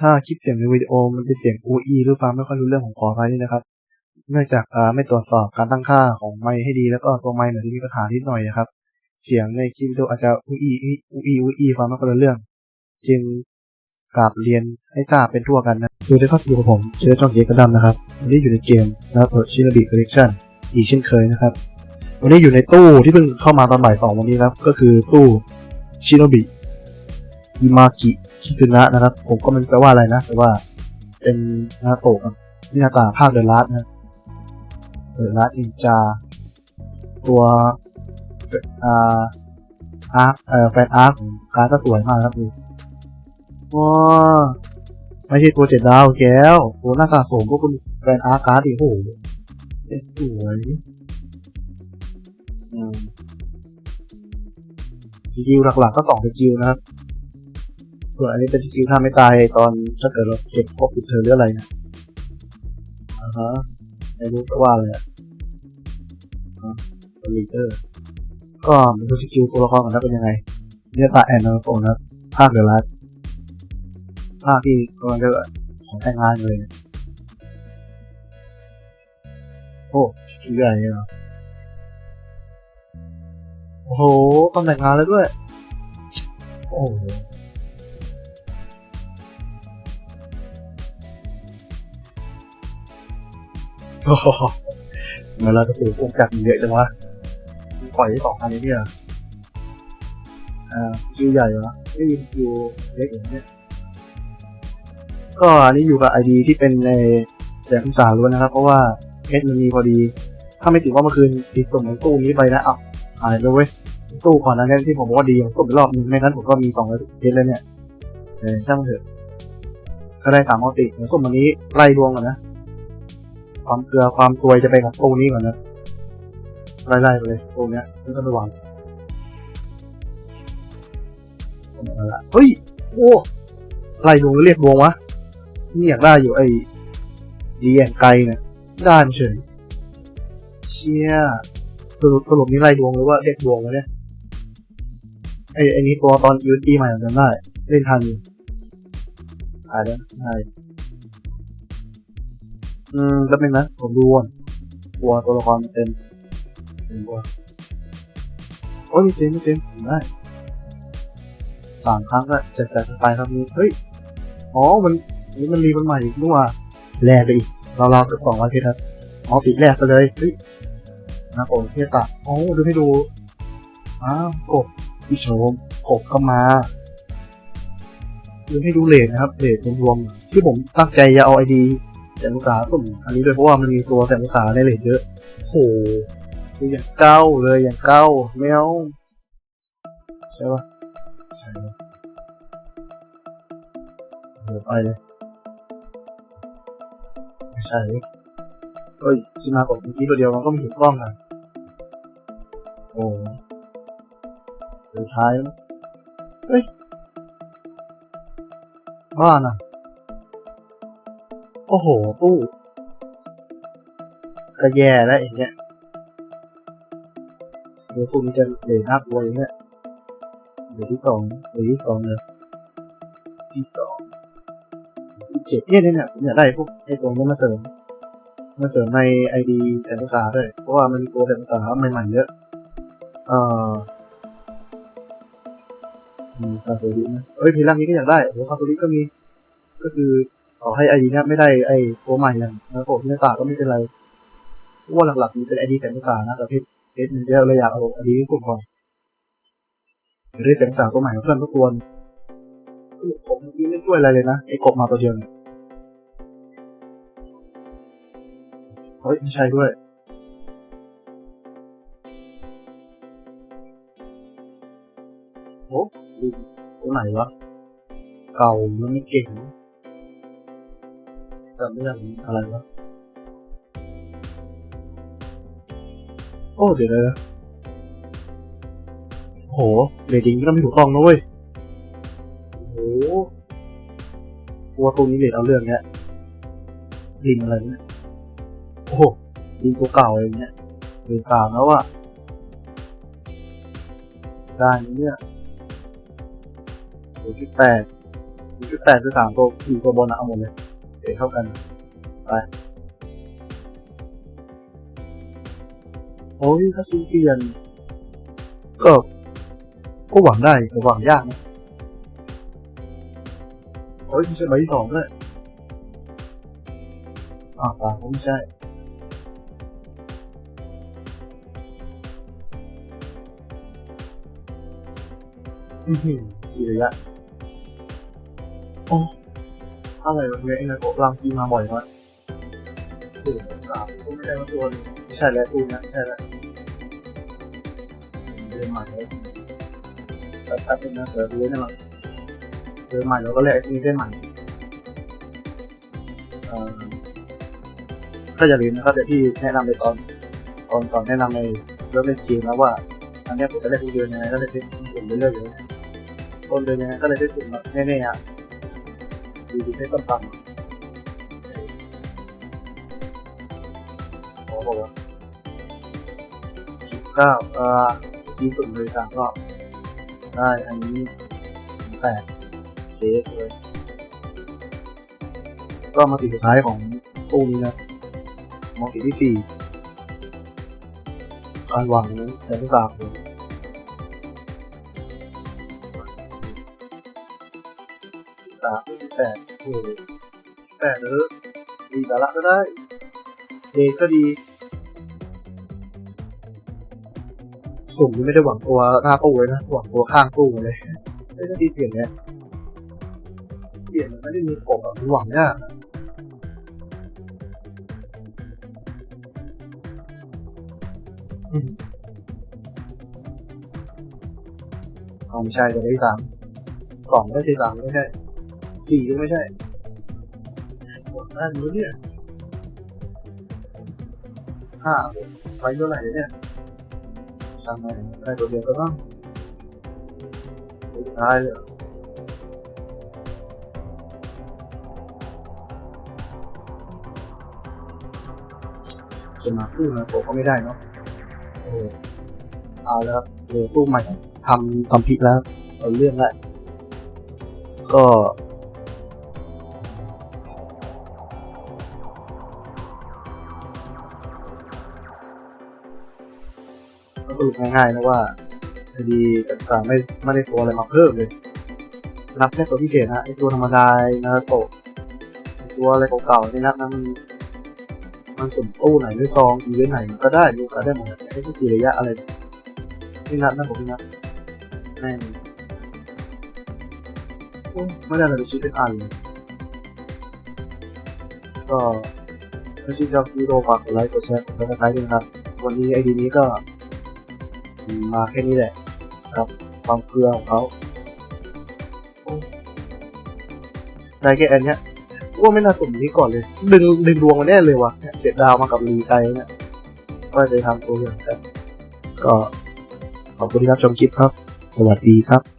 ถ้าคลิปเสียงในวิดีโอมันเป็นเสียงอูอีหรือฟังไม่ค่อยรู้เรื่องของขออภัยนะครับ เนื่องจากไม่ตรวจสอบการตั้งค่าของไมค์ให้ดีแล้วก็ตัวไมค์เนี่ยมีปัญหานิดหน่อยนะครับ เสียงในคลิปวิดีโออาจจะอูอีอูอีอูอีฟังไม่ค่อยรู้เรื่อง จึงกราบเรียนให้ทราบเป็นทั่วกันนะสวัสดีครับอยู่กับผมเชื้อจองเกกระดำนะครับวันนี้อยู่ในเกมนะครับชินาบิคอลเลคชั่นอีกเช่นเคยนะครับ วันนี้อยู่ในตู้ที่เพิ่งเข้ามาตอนบ่ายสองวันนี้ครับ ก็คือตู้ชิโนบิอิมากิ คิซึนะนะครับ ผมก็ไมันแปลว่าอะไรนะแต่ว่าเป็นนาโตะนี่หน้าตาภาคเดอะลัสนะเดอะลัสอินจา ตัวเอ่าอาร์คเอ่อแฟนอาร์คของการดก็สวยมากครับดูว้าไม่ใช่ตัวเจ็ดดาวแก้วตัวหน้าสะสมพวกคุณแฟนอาร์คการ์ดดิโอ้โหเป็นสวยอืมสกิลหลักๆก็สองสกิลนะครับ ส่วนอันนี้เป็นสกิลถ้าไม่ตายตอนถ้าเกิดเราเก็บครบติดเธอหรืออะไรนะอ่าฮะไม่รู้ก็ว่าเลยอะตัวลีเดอร์ก็มันคือสกิลตัวละครของนักเป็นยังไงเนี่ยตาแอนนะโนะภาคเดอะลัสภาคที่กำลังจะของแต่งงานเลยโอ้สกิลใหญ่เลยเหรอโอ้โหตำแหน่งงานแล้วด้วย โอ้ เมื่อเราจะปลูกองจักรเยอะจังวะปล่อยได้สองอันนี้เนี่ยอ่าคิวใหญ่เหรอไม่มีคิวเล็กอย่างเนี้ยก็อันนี้อยู่กับไอดีที่เป็นในแสงสารล้วนนะครับ เพราะว่าเพชรมันมีพอดี ถ้าไม่ถึงว่าเมื่อคืนติดส่งในตู้นี้ไปนะเอาหายไปเว้ยตู้ก่อนนั้นที่ผมว่าดีผมกดไปรอบนึงไม่งั้นผมก็มีสองเพชรแล้วเนี่ยเออช่างมันเถอะก็ได้สามออติเดี๋ยวส่งวันนี้ไล่ดวงก่อนนะ ความเกลือความซวยจะไปกับตู้นี้ก่อนนะไล่ไล่ไปเลยตู้เนี้ยไม่ต้องไปหวังเอาละเฮ้ยโอ้ไล่ดวงหรือเรียกดวงวะนี่อยากได้อยู่ไอ้ดีแอนไกลเนี่ยได้มันเฉยเชี่ยสรุปสรุปนี่ไล่ดวงหรือว่าเรียกดวงวะเนี่ยไอ้ไอ้นี้ตัวตอนยูนตีใหม่จำได้เล่นทันอยู่ตายแล้วใช่ อืมแล้วเป็นนะ ผมดูก่อนตัวตัวละครมันเต็มเต็มตัวโอ้ยม่เต็มไม่เต็มผมได้สามครั้งก็จะจะไปครับนี้เฮ้ย อ๋อ มันนี่มันมีมันใหม่อีกนู่นว่ะแลกไปอีกเราเราเกือบสองร้อยเพชรครับอ๋อปิดแรกไปเลยเฮ้ยนะโอ้เทียตะโอ้ดูให้ดูอ้าวกบพี่โชมกบก็มาดูให้ดูเลทนะครับเลทรวมๆที่ผมตั้งใจจะเอาไอดี แสงอุตสาสุ่มอันนี้ด้วยเพราะว่ามันมีตัวแสงอุตสาในเลทเยอะโหอย่างเก้าเลยอย่างเก้าแมวใช่ปะใช่ปะไปเลยไม่ใช่เฮ้ยที่มาบอกเมื่อกี้ตัวเดียวมันก็ไม่ถูกต้องอะโอ้สุดท้ายแล้เฮ้ยบ้าน่ะ โอ้โหตู้ก็แย่แล้วอย่างเงี้ยเดี๋ยวคุณจะเหลือน่ากลัวอย่างเงี้ยเดี๋ยวที่สองเดี๋ยวที่สองเลยที่สองที่เจ็ดเนี่ยเนี่ยผมอยากได้พวกไอ้ตรงนี้มาเสริมมาเสริมในไอดีแต่ภาษาด้วย เพราะว่ามันมีตัวแต่ภาษาใหม่ๆเยอะ เอ่อมีคาโซลินะเอ้ยพีร่างนี้ก็อยากได้โอ้คาโซลิก็มี ก็คือ ต่อให้ไอดีนี้ไม่ได้ไอตัวใหม่อย่างนะผมในตาก็ไม่เป็นไรว่าหลักๆมันเป็นไอดีแต่ภาษานะแต่เพชรเพชรมันเยอะเลยอยากเอาไอดีกลุ่มก่อนจะได้แต่ภาษาตัวใหม่ของเพื่อนทุกคนผมเมื่อกี้ไม่ช่วยอะไรเลยนะไอกบมาตัวเดียวเนี่ยเฮ้ยไม่ใช่ด้วยโอ้ตัวไหนวะเก่ามันไม่เก่ง จำไม่ได้อะไรวะโอ้เดี๋ยวนะโหเรตติ้งก็ไม่ถูกต้องนะเว้ยโอ้โหตัวตัวนี้เรตเอาเรื่องเนี้ยลิงอะไรเนี่ยโอ้โหดีตัวเก่าอะไรเงี้ยหรือสามแล้วอะได้ไหมเนี่ยศูนย์จุดแปดจุดแปดจุดสามตัวสี่ตัวบนอะเอาหมดเลย เสียเท่ากันไปโอ้ยถ้าซื้อเปลี่ยนก็ก็หวังได้ากนะไม่ใช่ใบที่สองด้วยอ่าสามก็ไม่ใช่อือหือสี่ระยอ้อะเนี่ยไอ้นายโกะรังกีมาบ่อยมากสี่สามก็ไม่ได้มาตัวนึงใช่แล้วตูนะใช่แล้วเดินใหม่แล้วแต่ถ้าเป็นนะเสือรู้แน่นอนเดินใหม่เราก็เลยไอ้นี่ได้ใหม่เอ่อก็อย่าลืมนะครับเดี๋ยวที่แนะนำในตอนตอนตอนแนะนำในเริ่มเล่นเกมแล้วว่าอันเนี้ยผมจะเล่นทุกเดือนยังไงก็เลยเป็นกลุ่มเรื่อยๆอะต้นเดือนยังไงก็เลยได้ถึงแบบแน่ๆอะ ดีดีให้ต้นต่ำโอ้โหสิบเก้าเอ่อดีสุดเลยสามรอบได้อันนี้แปดเจ๊เลยก็มาติดสุดท้ายของตู้นี้นะมองติดที่สี่การหวังแต่ที่สามเลย สามแปดโอ้โหแปดเออดีแต่ละก็ได้เดก็ดีสุ่มนี่ไม่ได้หวังตัวหน้าตู้เลยนะ หวังตัวข้างตู้เลยไม่ได้ที่เปลี่ยนเนี่ยเปลี่ยนมันไม่ได้มีกบแบบหวังยากอะอืมเอาไม่ใช่ตัวที่สามสองก็ใช่สามไม่ใช่ สี่ก็ไม่ใช่หมดด้านนู้นเนี่ยห้าไปเท่าไหร่เนี่ยช่างไหนได้ตัวเดียวก็ต้องสุดท้ายเลยจะมาพูดนะผมก็ไม่ได้เนาะโอ้โหเอาแล้วครับเดี๋ยวตู้ใหม่ทำทำผิดแล้ว เอาเรื่องละก็ สรุปง่ายๆนะว่าคดีต่างๆไม่ไม่ได้ตัวอะไรมาเพิ่มเลย นับแค่ตัวพิเศษนะไอตัวธรรมดานาโตะตัวอะไรเก่าๆนี่นับนะมันมันสุ่มตู้ไหนหรือซองอีเวนต์ไหนก็ได้ดูกันได้หมดไอ้ก็คือระยะอะไรนี่นับนะผมนี่นับแม่งไม่ได้อะไปชี้เป็นอันเลยก็ถ้าชื่นชอบวิดีโอฝากกดไลค์กดแชร์กดซับสไครต์ด้วยนะครับวันนี้ไอดีนี้ก็ มาแค่นี้แหละครับความเกลือของเขาได้แค่อันเนี้ยว่าไม่น่าสุ่มนี้ก่อนเลย ดึงดึงดวงมาแน่เลยวะเนี่ยเจ็ดดาวมากับลีไกเนี่ยก็จะทำตัวอย่างกันก็ขอบคุณที่รับชมคลิปครับ สวัสดีครับ